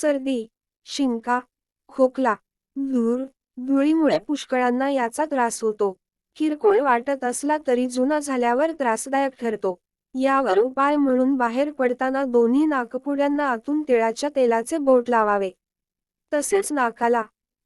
सर्दी शिंका खोकला धूर धुळीमुळे पुष्कळांना याचा त्रास होतो. किरकोळ वाटत असला तरी जुना झाल्यावर त्रासदायक ठरतो. यावर उपाय म्हणून बाहेर पडताना दोन्ही नाकपुड्यांना आतून तिळाच्या तेलाचे बोट लावावे. तसेच नाकाला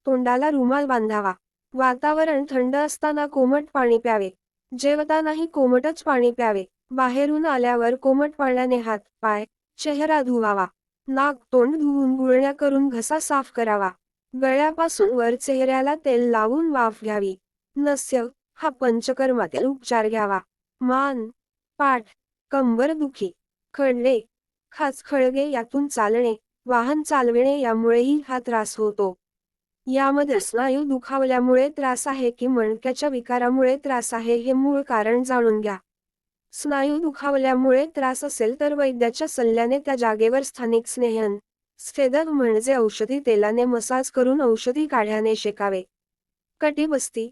तोंडाला रुमाल बांधावा. वातावरण थंड असताना कोमट पाणी प्यावे. जेवतानाही कोमटच पाणी प्यावे. बाहेरून आल्यावर कोमट पाण्याने हात पाय चेहरा धुवावा. नाक तोंड धुवून गुळण्या करून घसा साफ करावा. गळ्यापासून वर चेहऱ्याला तेल लावून वाफ घ्यावी. नस्य हा पंचकर्मातील उपचार घ्यावा. मान पाठ कंबर दुखी खडले खास खळगे यातून चालणे वाहन चालविणे यामुळेही हा त्रास होतो. यामध्ये स्नायू दुखावल्यामुळे त्रास आहे की मणक्याच्या विकारामुळे त्रास आहे हे मूळ कारण जाणून घ्या. स्नायू दुखावल्यामुळे त्रास असेल तर वैद्याच्या सल्ल्याने त्या जागेवर स्थानिक स्नेहन स्फेदक म्हणजे औषधी तेलाने मसाज करून औषधी काढ्याने शेकावे. कटीबस्ती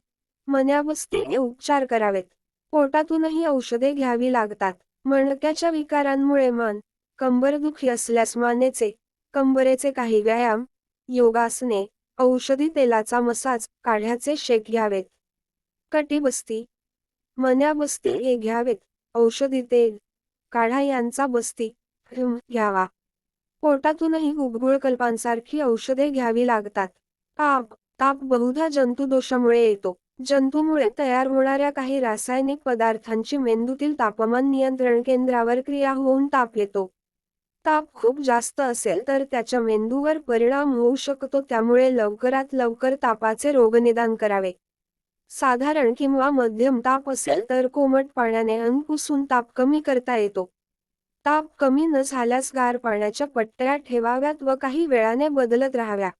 मन्याबस्तीने उपचार करावेत. पोटातूनही औषधे घ्यावी लागतात. मणक्याच्या विकारांमुळे मन कंबरदुखी असल्यास मानेचे कंबरेचे काही व्यायाम योगासने औषधी तेलाचा मसाज काढ्याचे शेक घ्यावेत. कटीबस्ती मन्याबस्ती हे घ्यावेत. औषधी तेल काढा यांचा बस्ती घ्यावा. पोटातूनही उबगुळ कल्पांसारखी औषधे घ्यावी लागतात. ताप ताप बहुधा जंतुदोषामुळे येतो. जंतूमुळे तयार होणाऱ्या काही रासायनिक पदार्थांची मेंदूतील तापमान नियंत्रण केंद्रावर क्रिया होऊन ताप येतो. ताप खूप जास्त असेल तर त्याच्या मेंदूवर परिणाम होऊ शकतो त्यामुळे लवकरात लवकर तापाचे रोगनिदान करावे. साधारण किंवा मध्यम ताप असेल तर कोमट पाण्याने अंग पुसून ताप कमी करता येतो. ताप कमी न झाल्यास गार पाण्याच्या पट्ट्या ठेवाव्यात व काही वेळाने बदलत राहाव्या.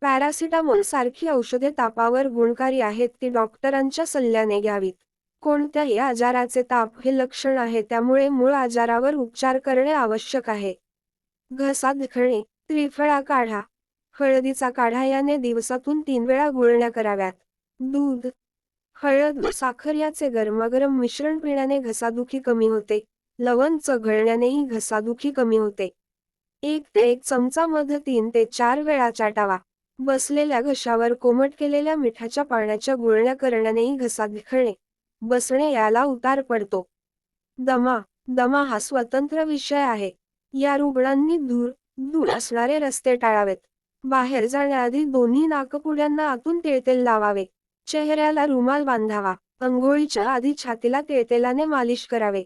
पॅरासिटामॉल सारखी औषधे तापावर गुणकारी आहेत ती डॉक्टरांच्या सल्ल्याने घ्यावीत. कोणत्याही आजाराचे ताप हे लक्षण आहे त्यामुळे मूळ आजारावर उपचार करणे आवश्यक आहे. घसा दुखणे त्रिफळा काढा हळदीचा काढा याने दिवसातून तीन वेळा गुळण्या कराव्यात. दूध हळद साखर याचे गरमागरम मिश्रण पिण्याने घसादुखी कमी होते. लवण चघळण्यानेही घसादुखी कमी होते. एक ते एक चमचा मध तीन ते चार वेळा चाटावा. बसलेल्या घशावर कोमट केलेल्या मिठाच्या पाण्याच्या गुळण्या करण्यानेही घसा दुखणे बसणे याला उतार पडतो. दमा दमा हा स्वतंत्र विषय आहे. या रुग्णांनी दूर दूर असणारे रस्ते टाळावेत. बाहेर जाण्याआधी दोन्ही नाकपुड्यांना आतून तेळतेल लावावे. चेहऱ्याला रुमाल बांधावा. अंघोळीच्या आधी छातीला तेळतेलाने मालिश करावे.